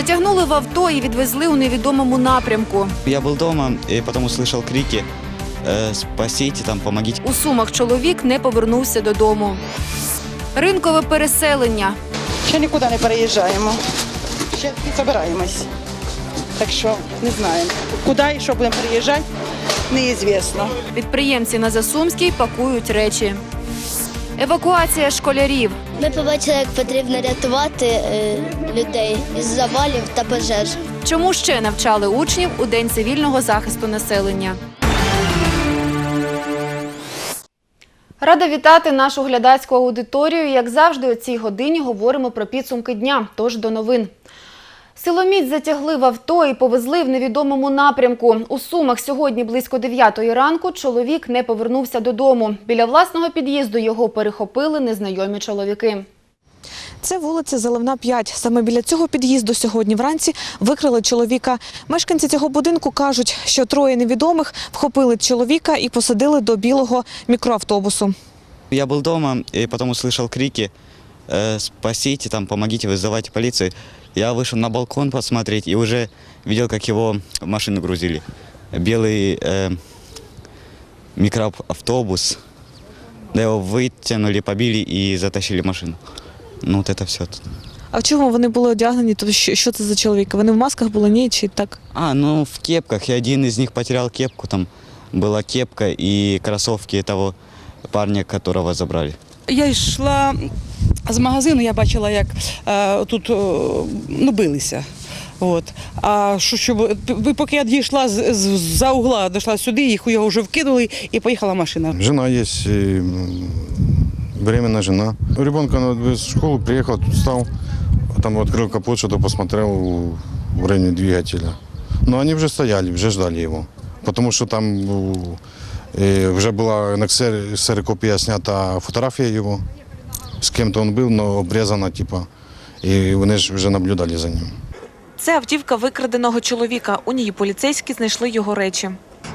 Затягнули в авто і відвезли у невідомому напрямку. Я был дома и потом услышал крики э, «Спасите, там, помогите». У сумах чоловік не повернувся додому. Ринкове переселення. Ще нікуди не переїжджаємо. Ще не збираємось. Так що не знаємо. Куди і що будемо переїжджати, неізвісно. Підприємці на Засумській пакують речі. Евакуація школярів. Ми побачили, як потрібно рятувати е, людей із завалів та пожеж. Чому ще навчали учнів у День цивільного захисту населення? Рада вітати нашу глядацьку аудиторію. Як завжди, о цій годині говоримо про підсумки дня. Тож до новин. Силоміць затягли в авто і повезли в невідомому напрямку. У Сумах сьогодні близько 9 ранку чоловік не повернувся додому. Біля власного під'їзду його перехопили незнайомі чоловіки. Це вулиця Заливна 5. Саме біля цього під'їзду сьогодні вранці викрили чоловіка. Мешканці цього будинку кажуть, що троє невідомих вхопили чоловіка і посадили до білого мікроавтобусу. Я был дома и потом услышал крики э, «Спасите, там, помогите, вызывайте полицию». Я вышел на балкон посмотреть и уже видел, как его в машину грузили. Белый э, микроавтобус. Да его вытянули, побили и затащили в машину. Ну вот это все. А в чому вони були одягнені? Тобто, що, що це за чоловіки? Вони в масках були ні чи так? А, ну в кепках. И один из них потерял кепку. Там была кепка и кроссовки того парня, которого забрали. Я йшла з магазину, я бачила, як е, тут е, ну, билися. От. А що, що, ви- поки я дійшла з, з, за угла, дійшла сюди, їх його вже вкинули і поїхала машина. Жена и, м, жена. Ребенка надо в школу приехал, тут встал, там открыл капот, что-то посмотрел в районе двигателя. Но они уже стояли, уже ждали его. Потому что там ну, э, вже була на ксер- ксерокопія снята фотографія його. З ким-то він був, але обрізана, типу, І вони ж вже наблюдали за ним. Це автівка викраденого чоловіка. У ній поліцейські знайшли його речі.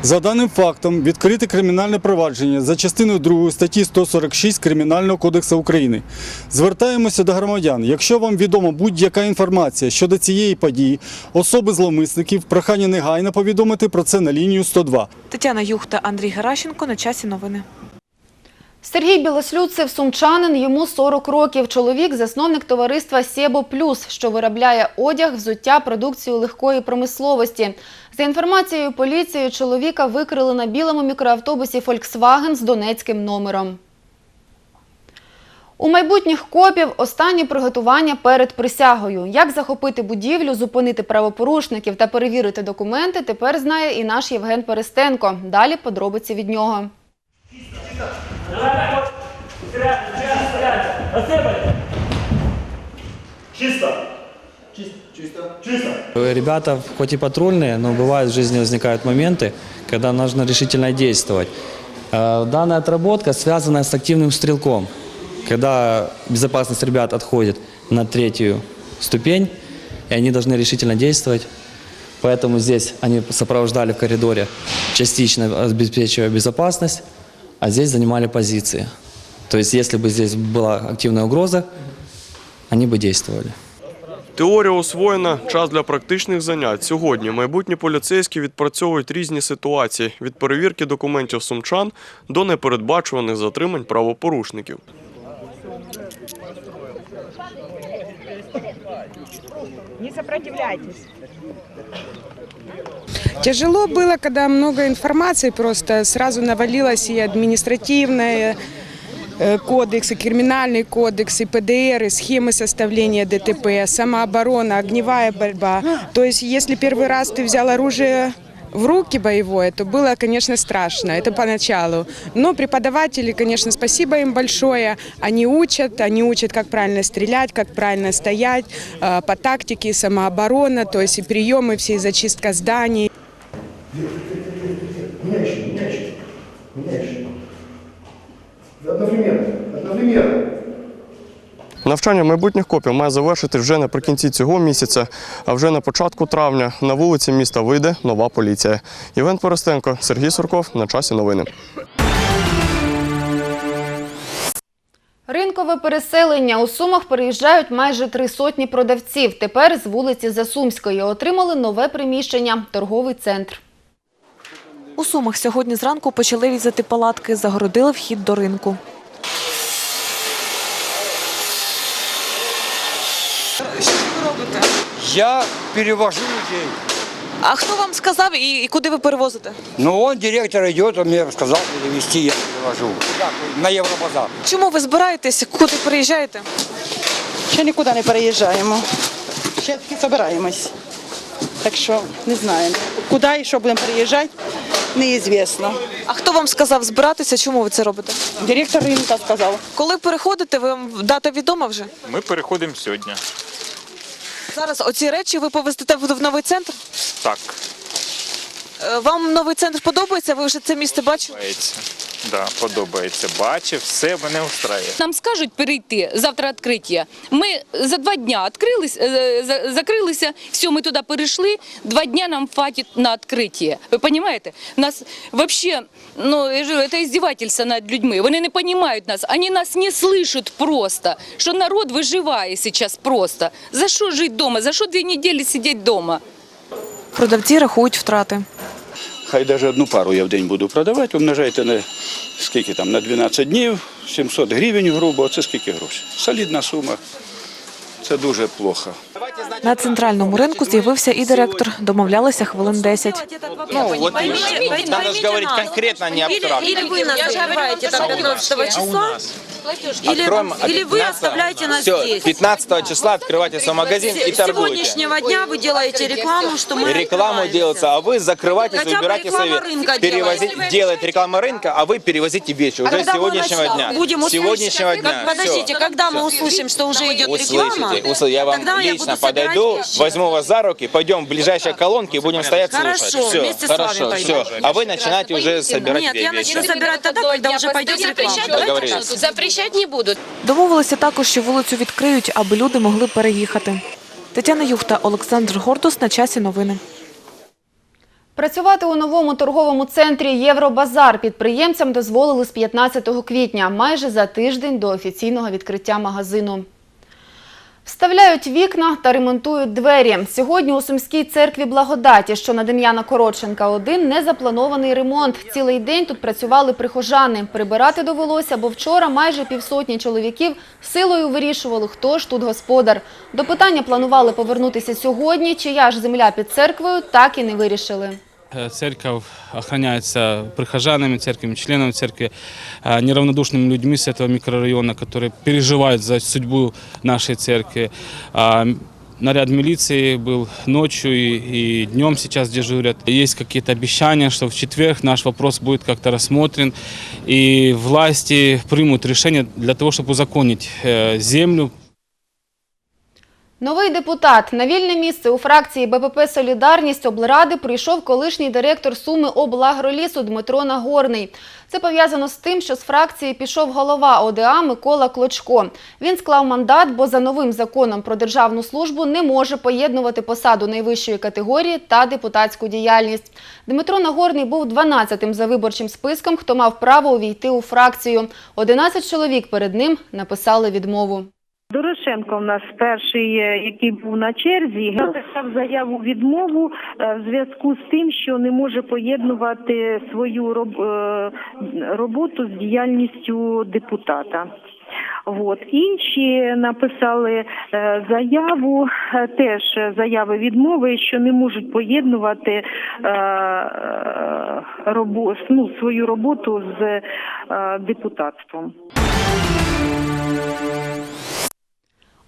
За даним фактом відкрите кримінальне провадження за частиною 2 статті 146 Кримінального кодексу України. Звертаємося до громадян. Якщо вам відома будь-яка інформація щодо цієї події, особи зловмисників, прохання негайно повідомити про це на лінію 102. Тетяна Юхта, Андрій Геращенко. На часі новини. Сергій Білослюдцев – сумчанин, йому 40 років. Чоловік – засновник товариства «Сєбо Плюс», що виробляє одяг, взуття, продукцію легкої промисловості. За інформацією поліції, чоловіка викрили на білому мікроавтобусі «Фольксваген» з донецьким номером. У майбутніх копів останні приготування перед присягою. Як захопити будівлю, зупинити правопорушників та перевірити документи, тепер знає і наш Євген Перестенко. Далі подробиці від нього. Ребята хоть и патрульные, но бывают в жизни возникают моменты, когда нужно решительно действовать. Э, Данная отработка связана с активным стрелком, когда безопасность ребят отходит на третью ступень, и они должны решительно действовать. Поэтому здесь они сопровождали в коридоре, частично обеспечивая безопасность, а здесь занимали позиции. То есть если бы здесь была активная угроза, они бы действовали. Теорія освоєна, час для практичних занять. Сьогодні майбутні поліцейські відпрацьовують різні ситуації від перевірки документів сумчан до непередбачуваних затримань правопорушників. Тяжело было, когда много информации просто сразу навалилось и административное, э, кодекс, и криминальный кодекс, и ПДР, и схемы составления ДТП, самооборона, огневая борьба. То есть, если первый раз ты взял оружие в руки боевое, то было, конечно, страшно, это поначалу. Но преподаватели, конечно, спасибо им большое, они учат, они учат, как правильно стрелять, как правильно стоять, э, по тактике самооборона, то есть и приемы, все, и зачистка зданий. Навчання майбутніх копів має завершити вже наприкінці цього місяця, а вже на початку травня на вулиці міста вийде нова поліція. Євген Поростенко, Сергій Сурков. На часі новини. Ринкове переселення у Сумах переїжджають майже три сотні продавців. Тепер з вулиці Засумської отримали нове приміщення – торговий центр. У Сумах сьогодні зранку почали різати палатки, загородили вхід до ринку. Що ви робите? Я перевожу людей. А хто вам сказав і, і куди ви перевозите? Ну, он, директор идет, он мне сказал перевести, я перевожу. На Евробазар. Чому ви збираєтесь? Куди переїжджаєте? Ще нікуди не переїжджаємо. Ще тільки збираємось. Так що не знаємо. Куди і що будемо переїжджати, неізвісно. А хто вам сказав збиратися? Чому ви це робите? Директор ринка сказав. Коли переходите, ви дата відома вже? Ми переходимо сьогодні. Зараз оці речі ви повезете в новий центр? Так, Е, Вам новий центр подобається? Ви вже це місце бачили? подобається. Да, подобається. Бачив, все мене устраює. Нам скажуть перейти завтра відкриття. Ми за два дня відкрились, е, за- закрилися, все, ми туди перейшли. Два дня нам хватить на відкриття. Ви розумієте? Нас взагалі, ну я ж говорю, це іздівательство над людьми. Вони не розуміють нас, вони нас не слышать просто, що народ виживає зараз просто. За що жити вдома? За що дві неділі сидіти вдома? Продавці рахують втрати. Хай навіть одну пару я в день буду продавати, умножайте на скільки там, на 12 днів, 700 гривень грубо, це скільки грошей. Солідна сума. Це дуже плохо. На центральному ринку з'явився і директор. Домовлялися хвилин 10. Ну, от надо ж говорити конкретно, не абстрактно. Или вы нас открываете там 15 числа, или, или вы оставляете нас Все, здесь. 15 числа открывайте свой магазин С и торгуйте. сегодняшнего дня вы делаете рекламу, что мы Рекламу делается, а вы закрываетесь, Хотя реклама совет. Перевозить, делает реклама рынка, а вы перевозите вещи уже с сегодняшнего дня. Будем С сегодняшнего услышать. дня. Как- Подождите, Всё. когда мы услышим, что уже идет реклама, Услышите, услышите. Я вам тогда я лично буду собирать подойду, вещи. возьму вас за руки, пойдем в ближайшие колонки и будем стоять Хорошо, слушать. Все, вместе с вами хорошо, все. А вы начинаете уже собирать Нет, я вещи. начну собирать тогда, когда уже пойдет реклама. Не будуть. Домовилися також, що вулицю відкриють, аби люди могли переїхати. Тетяна Юхта, Олександр Гордус. На часі новини. Працювати у новому торговому центрі Євробазар підприємцям дозволили з 15 квітня, майже за тиждень до офіційного відкриття магазину. Вставляють вікна та ремонтують двері. Сьогодні у Сумській церкві Благодаті, що на Дем'яна Коротченка, один незапланований ремонт. Цілий день тут працювали прихожани. Прибирати довелося, бо вчора майже півсотні чоловіків силою вирішували, хто ж тут господар. До питання планували повернутися сьогодні. Чия ж земля під церквою, так і не вирішили. Э, Церковь охраняется прихожанами церкви, членами церкви, э, неравнодушными людьми с этого микрорайона, которые переживают за судьбу нашей церкви. А, м, Наряд милиции был ночью и, и днем сейчас дежурят. Есть какие-то обещания, что в четверг наш вопрос будет как-то рассмотрен, и власти примут решение для того, чтобы узаконить э, землю, Новий депутат на вільне місце у фракції БПП «Солідарність» облради прийшов колишній директор Суми облагролісу Дмитро Нагорний. Це пов'язано з тим, що з фракції пішов голова ОДА Микола Клочко. Він склав мандат, бо за новим законом про державну службу не може поєднувати посаду найвищої категорії та депутатську діяльність. Дмитро Нагорний був 12-тим за виборчим списком, хто мав право увійти у фракцію. 11 чоловік перед ним написали відмову. Дорошенко в нас перший, е, який був на черзі, написав заяву відмову е, в зв'язку з тим, що не може поєднувати свою е, роботу з діяльністю депутата. От. Інші написали заяву, теж заяви відмови, що не можуть поєднувати ну, свою роботу з депутатством.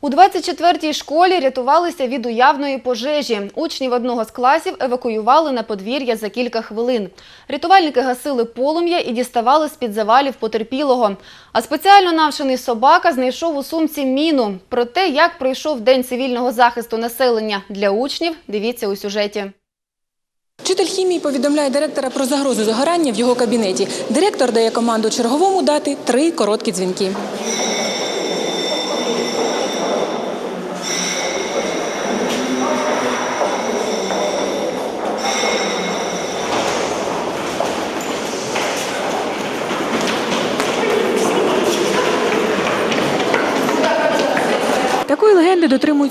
У 24-й школі рятувалися від уявної пожежі. Учнів одного з класів евакуювали на подвір'я за кілька хвилин. Рятувальники гасили полум'я і діставали з-під завалів потерпілого. А спеціально навчений собака знайшов у сумці міну. Про те, як пройшов День цивільного захисту населення для учнів, дивіться у сюжеті. Вчитель хімії повідомляє директора про загрозу загорання в його кабінеті. Директор дає команду черговому дати три короткі дзвінки.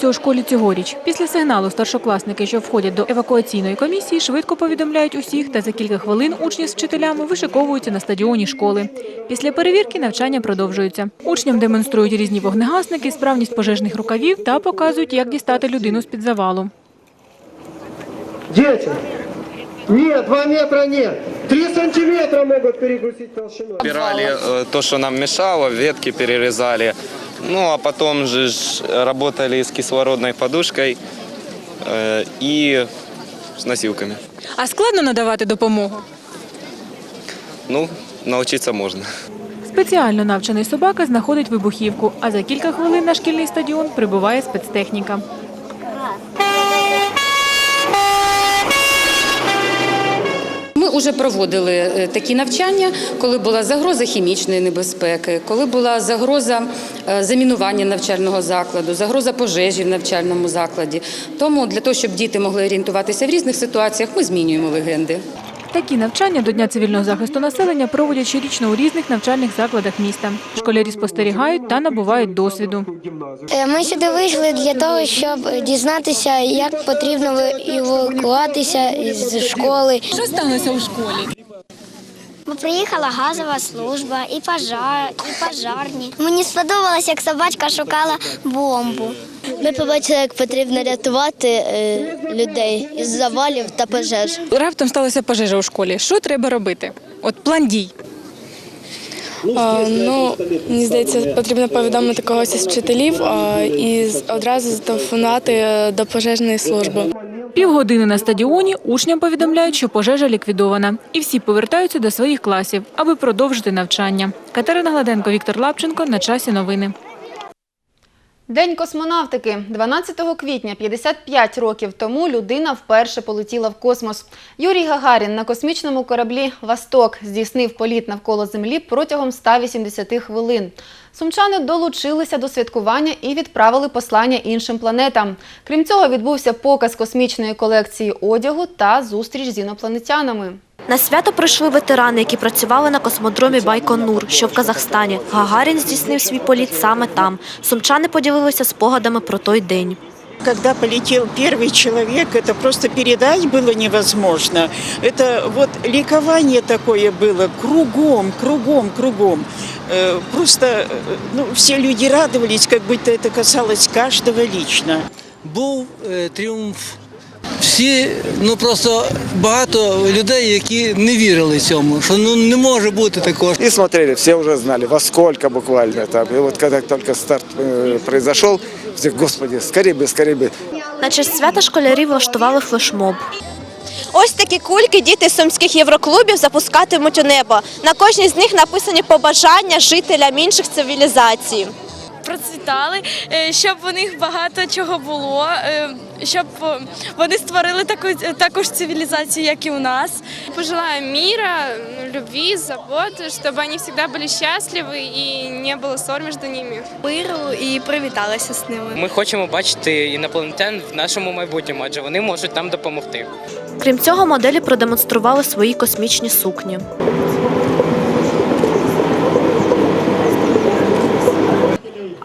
У школі цьогоріч. Після сигналу старшокласники, що входять до евакуаційної комісії, швидко повідомляють усіх та за кілька хвилин учні з вчителями вишиковуються на стадіоні школи. Після перевірки навчання продовжується. Учням демонструють різні вогнегасники, справність пожежних рукавів та показують, як дістати людину з-під завалу. Дети! Нет, 2 метра нет. 3 сантиметра могут перегрузить толщину. Убирали э, то, что нам мешало, ветки перерезали. Ну, а потом же ж работали с кислородной подушкой э, и с носилками. А складно надавати допомогу? Ну, научиться можно. Спеціально навчений собака знаходить вибухівку, а за кілька хвилин на шкільний стадіон прибуває спецтехніка. Ми вже проводили е, такі навчання, коли була загроза хімічної небезпеки, коли була загроза е, замінування навчального закладу, загроза пожежі в навчальному закладі. Тому для того, щоб діти могли орієнтуватися в різних ситуаціях, ми змінюємо легенди. Такі навчання до Дня цивільного захисту населення проводять щорічно у різних навчальних закладах міста. Школярі спостерігають та набувають досвіду. Е, Ми сюди вийшли для того, щоб дізнатися, як потрібно евакуватися з школи. Що сталося у школі? Бо приїхала газова служба і пожар, і пожарні. Мені сподобалось, як собачка шукала бомбу. Ми побачили, як потрібно рятувати е, людей із завалів та пожеж. Раптом сталася пожежа у школі. Що треба робити? От план дій. А, ну, мені здається, потрібно повідомити когось із вчителів а, і одразу зателефонувати е, до пожежної служби. Півгодини на стадіоні учням повідомляють, що пожежа ліквідована, і всі повертаються до своїх класів, аби продовжити навчання. Катерина Гладенко, Віктор Лапченко. На часі новини. День космонавтики. 12 квітня, 55 років тому, людина вперше полетіла в космос. Юрій Гагарін на космічному кораблі «Восток» здійснив політ навколо Землі протягом 180 хвилин. Сумчани долучилися до святкування і відправили послання іншим планетам. Крім цього, відбувся показ космічної колекції одягу та зустріч з інопланетянами. На свято прийшли ветерани, які працювали на космодромі Байконур, що в Казахстані. Гагарін здійснив свій політ саме там. Сумчани поділилися спогадами про той день. Когда полетел первый человек, это просто передать было невозможно. Это вот ликование такое было кругом, кругом, кругом. Э, Просто э, ну, все люди радовались, как будто это касалось каждого лично. був е, тріумф. Всі, ну просто багато людей, які не вірили цьому, що ну не може бути такого. И смотрели, все уже знали, во сколько буквально там. И вот когда только старт э, произошел, все, господи, скорее бы, скорее бы. На честь свята школярі влаштували флешмоб. Ось такі кульки діти з сумських євроклубів запускатимуть у небо. На кожній з них написані побажання жителям інших цивілізацій. процвітали, е, щоб у них багато чого було, е, щоб е, вони створили таку також цивілізацію, як і у нас. Пожелаю мира, любви, заботи, щоб вони завжди були щасливі і не було ссор між ними. Миру і привіталися з ними. Ми хочемо бачити інопланетян в нашому майбутньому, адже вони можуть нам допомогти. Крім цього, моделі продемонстрували свої космічні сукні.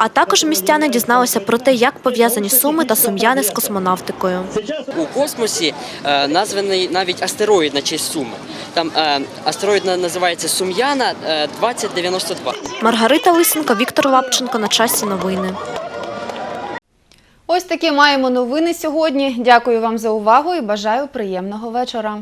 А також містяни дізналися про те, як пов'язані суми та сум'яни з космонавтикою. У космосі е, названий навіть астероїд на честь Суми. Там е, астероїд називається Сум'яна е, 2092. Маргарита Лисенко, Віктор Лапченко. На часі новини. Ось такі маємо новини сьогодні. Дякую вам за увагу і бажаю приємного вечора.